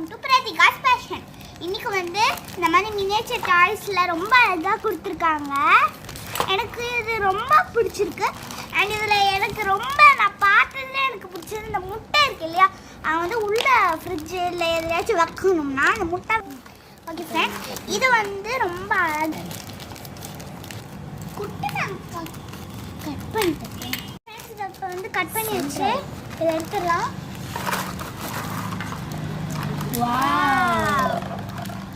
Welcome to பிரதிகாஸ் fashion இன்றைக்கி வந்து இந்த மாதிரி மினேச்சர் டாய்ஸில் ரொம்ப அழகாக கொடுத்துருக்காங்க. எனக்கு இது ரொம்ப பிடிச்சிருக்கு. அண்ட் இதில் எனக்கு ரொம்ப நான் பார்த்ததுல எனக்கு பிடிச்சது இந்த முட்டை இருக்கு இல்லையா? அவன் வந்து உள்ள ஃப்ரிட்ஜு இல்லை எதுலையாச்சும் வைக்கணும்னா இந்த முட்டை. ஓகே ஃப்ரெண்ட்ஸ் இது வந்து ரொம்ப அழகு. குட்டி நான் கட் பண்ணிட்டேன். ஃப்ரெண்ட்ஸ் இதை இப்போ வந்து கட் பண்ணி வச்சு இதை எடுத்துடலாம். வாவ்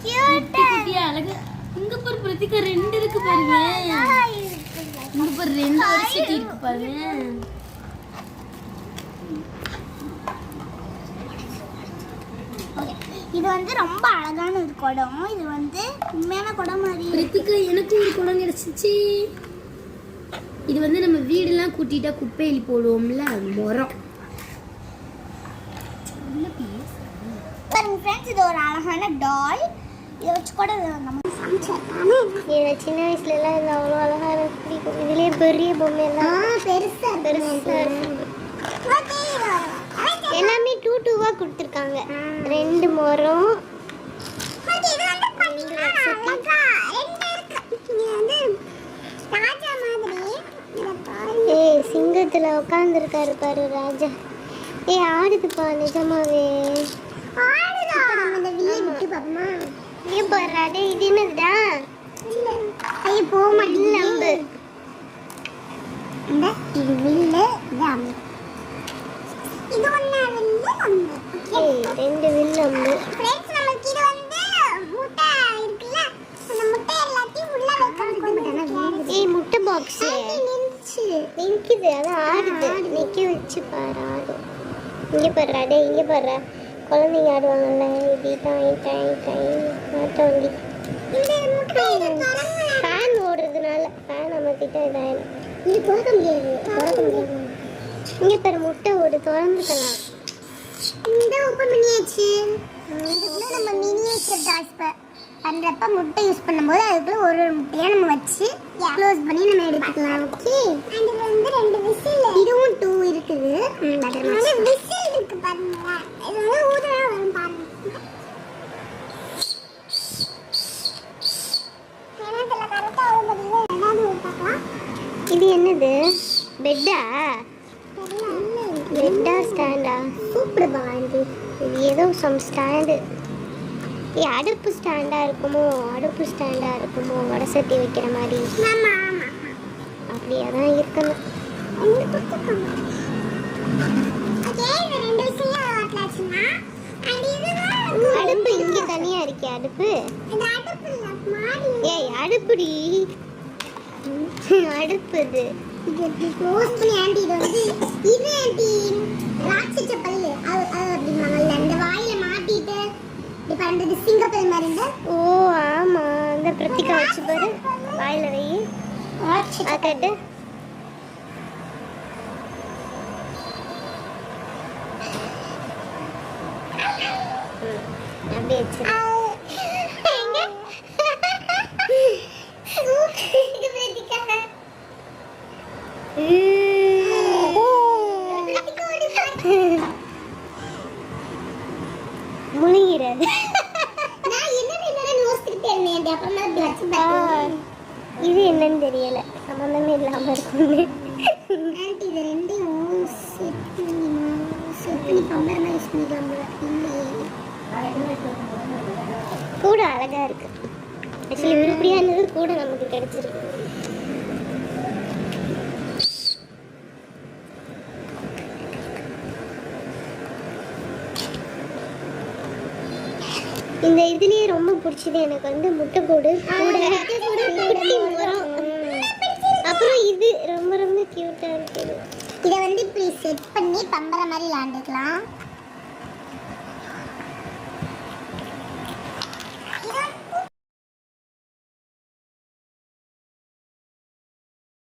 குட்டியா அழகு. இங்க பாரு பிரதிகா ரெண்டு இருக்கு பாருங்க. இங்க பாரு ரெண்டு இருக்கு பாருங்க. இது வந்து ரொம்ப அழகான ஒரு குடம். இது வந்து உண்மையான குடம் மாதிரி பிரதிகா எனக்கு ஒரு குடம் கிடைச்சிச்சு. இது வந்து நம்ம வீடெல்லாம் கூட்டிட்டா குப்பையில் போடுவோம்ல முறம் பாருங்க ஃப்ரெண்ட்ஸ் இது ஒரு அழகான டால் இதை வச்சு கூட நம்ம இது சின்ன வயசுல எல்லாம் இது அவ்வளோ அழகா எனக்கு பிடிக்கும் இதுலயே பெரிய பொம்மை எல்லாம் பெருசா பெருசா இருக்கு. எல்லாமே டூ டூவா கொடுத்துருக்காங்க. ரெண்டு மரம். ஏய் சிங்கத்துல உட்காந்துருக்காரு பாரு ராஜா. ஏய் ஆடுதுப்பா நிஜமாவே. இங்க பாரு டேய் இது என்னதுடா? ஐயோ போக மாட்டேங்குது நம்பு இந்த இது வில்லு இது அம்பு. இது ஒண்ணு வில்லு அம்பு. ரெண்டு வில் அம்பு. ஃப்ரெண்ட்ஸ் நமக்கு இது வந்து முட்டை இருக்குல்ல? அந்த முட்டை எல்லாத்தையும் உள்ள வைக்கணும். ஏய் முட்டை பாக்ஸ் நின்றுச்சு. நிக்குது அதான் ஆடுது. நிக்க வச்சு பாரு ஆடும் இங்க இங்க பாரு குழந்தைங்க ஆடுவாங்கல்ல டாய் ஆட்ட வண்டி ஃபேன் ஓடுறதுனால ஃபேன் அமர்த்திட்டா இதாயிடும். இது திறக்க முடியாது. திறக்க முடியாது. இங்க பாரு முட்டை ஓடு திறந்துக்கலாம் இந்த ஓப்பன் பண்ணியாச்சு இதுக்குள்ள நம்ம மினியேச்சர் டாஸ் பண்றப்ப முட்டை யூஸ் பண்ணும்போது அதுக்குள்ள ஒரு ஒரு முட்டையா நம்ம வச்சு க்ளோஸ் பண்ணி நம்ம எடுத்துக்கலாம். ஓகே அண்ட் வந்து ரெண்டு விசில். இதுவும் டூ இருக்குது. விசில் இது என்னது? பெட்டா? பெட்டா ஸ்டாண்டா? சூப்பர் பாண்டி இது ஏதோ சம் ஸ்டாண்டு ஏ அடுப்பு ஸ்டாண்டா இருக்குமோ? அடுப்பு ஸ்டாண்டா இருக்குமோ? வடை சட்டி வைக்கிற மாதிரி. அப்படியே தான் இருக்கணும். அடுப்பு இங்க தனியா இருக்கே அடுப்பு? ஏய் அடுப்புடி. க்ளோஸ் பண்ணி ஆண்டி இது வந்து இது ஆண்டி ராட்சச பல்லு. அது அது அப்படிம்பாங்கல்ல இந்த வாயில மாட்டிட்டு இப்படி பண்றது சிங்கப்பல் மாதிரி இந்த ஓ ஆமா. அந்த பிரத்திகா வச்சு பாரு. வாயில வை. ஆக்கட்டு அப்படியே வச்சு முழுகிறது நான் என்னன்னு என்னன்னு யோசிச்சுக்கிட்டே இருந்தேன் ஆண்டி அப்புறமா இப்படி வச்சு ஆ, பார்த்தேன் இது என்னன்னு தெரியல. சம்மந்தமே இல்லாம இருக்குன்னு ஆண்டி இது ரெண்டையும் கூட அழகா இருக்கு. ஆக்சுவலி உருப்படியானது கூட நமக்கு கிடைச்சிருக்கு. இந்த இதுலயே ரொம்ப பிடிச்சது எனக்கு வந்து முட்டைக்கூடு. கூட குட்டி மரம். அப்புறம் இது ரொம்ப ரொம்ப கியூட்டா இருக்குது. இதை வந்து இப்படி செட் பண்ணி பம்பர மாதிரி விளாண்டுக்கலாம்